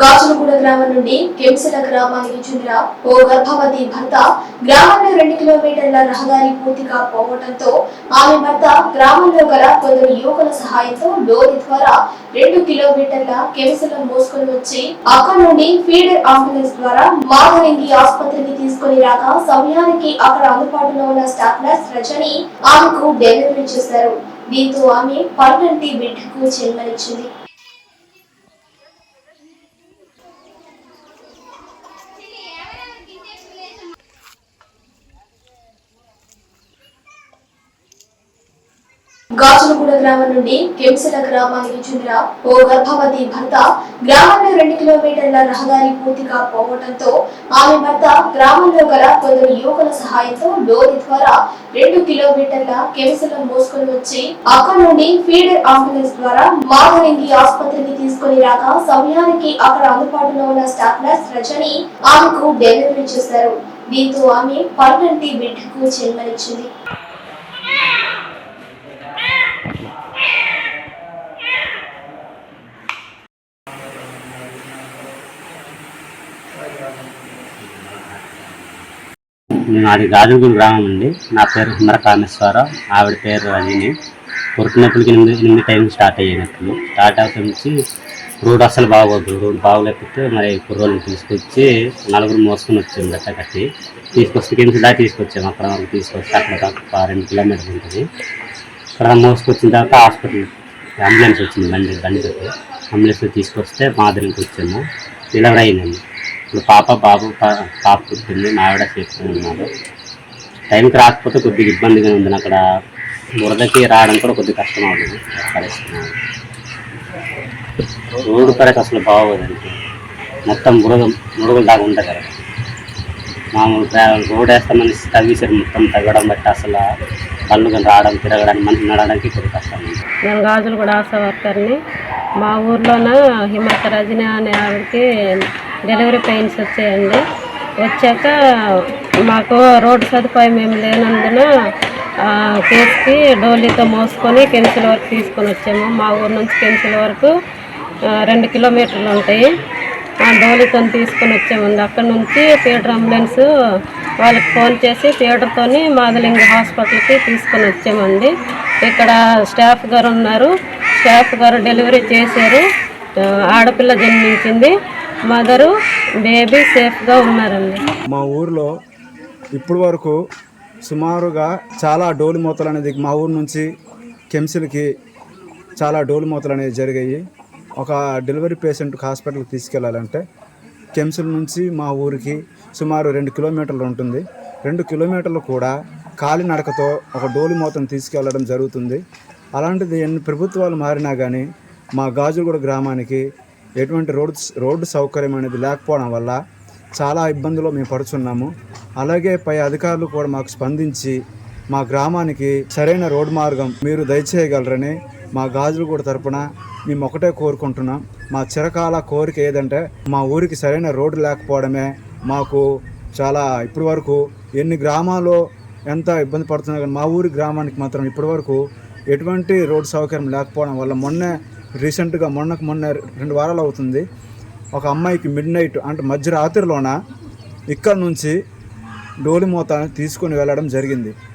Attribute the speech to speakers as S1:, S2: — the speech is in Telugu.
S1: గాజులగూడ గ్రామం నుండి కెంసల గ్రామానికి చెందిన ఓ గర్భవతి భర్త గ్రామంలో రెండు కిలోమీటర్ల రహదారి పూర్తిగా పోవడంతో ఆమె భర్త గ్రామంలో గల కొందరు యువకుల సహాయంతో లోరీ ద్వారా రెండు కిలోమీటర్ల కెంసల మోసుకొని వచ్చి అక్కడ నుండి ఫీడర్ అంబులెన్స్ ద్వారా మాధలింగి ఆసుపత్రికి తీసుకొని రాక సమయానికి అక్కడ అందుబాటులో ఉన్న స్టాఫ్ నర్స్ రజని ఆమెకు డెలివరీ చేశారు. దీంతో ఆమె పన్నెంటి బిడ్డకు జన్మనిచ్చింది. గాజులగూడ గ్రామం నుండి కెంసల గ్రామానికి చెందిన ఓ గర్భవతి భర్త గ్రామంలో రెండు కిలోమీటర్ల రహదారి పూర్తిగా పోవడంతో ఆమె భర్త గ్రామంలో గల కొందరు యువకుల సహాయంతో లోరీ ద్వారా రెండు కిలోమీటర్ల కెంసల మోసుకొని వచ్చి అక్కడ నుండి ఫీడర్ అంబులెన్స్ ద్వారా మాధలింగి ఆసుపత్రికి తీసుకొని రాక సమయానికి అక్కడ అందుబాటులో ఉన్న స్టాఫ్ నర్స్ రజని ఆమెకు డెలివరీ చేశారు. దీంతో ఆమె పన్నంటి బిడ్డకు జన్మనిచ్చింది.
S2: నాది గాజులగూడ గ్రామం అండి. నా పేరు హుమర కామేశ్వరరావు ఆవిడ పేరు రజని పుట్టినప్పటికి ఎనిమిది ఎనిమిది టైం స్టార్ట్ అయ్యినప్పుడు స్టార్ట్ అవుతుంది నుంచి రోడ్ అసలు బాగోదు. రోడ్ బాగోలేకపోతే మరి కుర్రోళ్ళని తీసుకొచ్చి నలుగురు మోసుకొని వచ్చింది గట్ట కట్టి తీసుకొస్తే కింద దాకా తీసుకొచ్చాము అక్కడ వరకు తీసుకొచ్చి అక్కడ దాకా రెండు కిలోమీటర్లు ఉంటుంది. అక్కడ మోసుకొచ్చిన తర్వాత హాస్పిటల్ అంబులెన్స్ వచ్చింది బండి బండి అంబులెన్స్ తీసుకొస్తే మాదిరికి వచ్చాము. డెలివరీ అయిందండి పాప బాబు పాప పుట్టింది మా ఆవిడ చేస్తూ ఉన్నారు. టైంకి రాకపోతే కొద్దిగా ఇబ్బందిగా ఉంది అక్కడ బురదకి రావడం కూడా కొద్దిగా కష్టం అవుతుంది పరిస్థితి. రోడ్డు పరకు అసలు బాగోదండి. మొత్తం బురద మురుగులు దాకా ఉంటుంది కదా. మామూలు రోడ్ వేస్తామని తవ్వేసారు మొత్తం తగ్గడం బట్టి అసలు పళ్ళు రావడం తిరగడానికి మనిషి నడడానికి కొద్దిగా కష్టం.
S3: నేను గాజులు కూడా ఆశ వర్కర్ని. మా ఊర్లోన హిమత రజని అనే ఆవిడకి డెలివరీ పెయిన్స్ వచ్చాయండి. వచ్చాక మాకు రోడ్డు సదుపాయం ఏమి లేనందున కేసుకి డోలీతో మోసుకొని కెన్సిల్ వరకు తీసుకొని వచ్చాము. మా ఊరు నుంచి కెన్సిల్ వరకు రెండు కిలోమీటర్లు ఉంటాయి. ఆ డోలీతో తీసుకొని వచ్చామండి అక్కడ నుంచి థియేటర్ అంబులెన్స్ వాళ్ళకి ఫోన్ చేసి థియేటర్తో మాదలింగ హాస్పిటల్కి తీసుకొని వచ్చామండి. ఇక్కడ స్టాఫ్ గారు ఉన్నారు. స్టాఫ్ గారు డెలివరీ చేశారు. ఆడపిల్ల జన్మించింది. మదరు బేబీ సేఫ్గా ఉన్నారండి.
S4: మా ఊర్లో ఇప్పటి వరకు సుమారుగా చాలా డోలు మూతలు అనేది మా ఊరు నుంచి కెమ్సిల్కి చాలా డోలు మూతలు అనేవి జరిగాయి. ఒక డెలివరీ పేషెంట్ హాస్పిటల్కి తీసుకెళ్ళాలంటే కెమ్సిల్ నుంచి మా ఊరికి సుమారు రెండు కిలోమీటర్లు ఉంటుంది. రెండు కిలోమీటర్లు కూడా కాలినడకతో ఒక డోలు మూతను తీసుకెళ్ళడం జరుగుతుంది. అలాంటిది ఎన్ని ప్రభుత్వాలు మారినా కానీ మా గాజుగూడ గ్రామానికి ఎటువంటి రోడ్ రోడ్డు సౌకర్యం అనేది లేకపోవడం వల్ల చాలా ఇబ్బందులు మేము పడుచున్నాము. అలాగే పై అధికారులు కూడా మాకు స్పందించి మా గ్రామానికి సరైన రోడ్డు మార్గం మీరు దయచేయగలరని మా గాజులగూడ తరపున మేము ఒకటే కోరుకుంటున్నాం. మా చిరకాల కోరిక ఏదంటే మా ఊరికి సరైన రోడ్డు లేకపోవడమే. మాకు చాలా ఇప్పటి వరకు ఎన్ని గ్రామాల్లో ఎంత ఇబ్బంది పడుతున్నా కానీ మా ఊరి గ్రామానికి మాత్రం ఇప్పటి వరకు ఎటువంటి రోడ్డు సౌకర్యం లేకపోవడం వల్ల మొన్నే రీసెంట్గా మొన్నకు మొన్న రెండు వారాలు అవుతుంది. ఒక అమ్మాయికి మిడ్ నైట్ అంటే మధ్యరాత్రిలోన ఇక్కడ నుంచి డోలిమూత తీసుకొని వెళ్ళడం జరిగింది.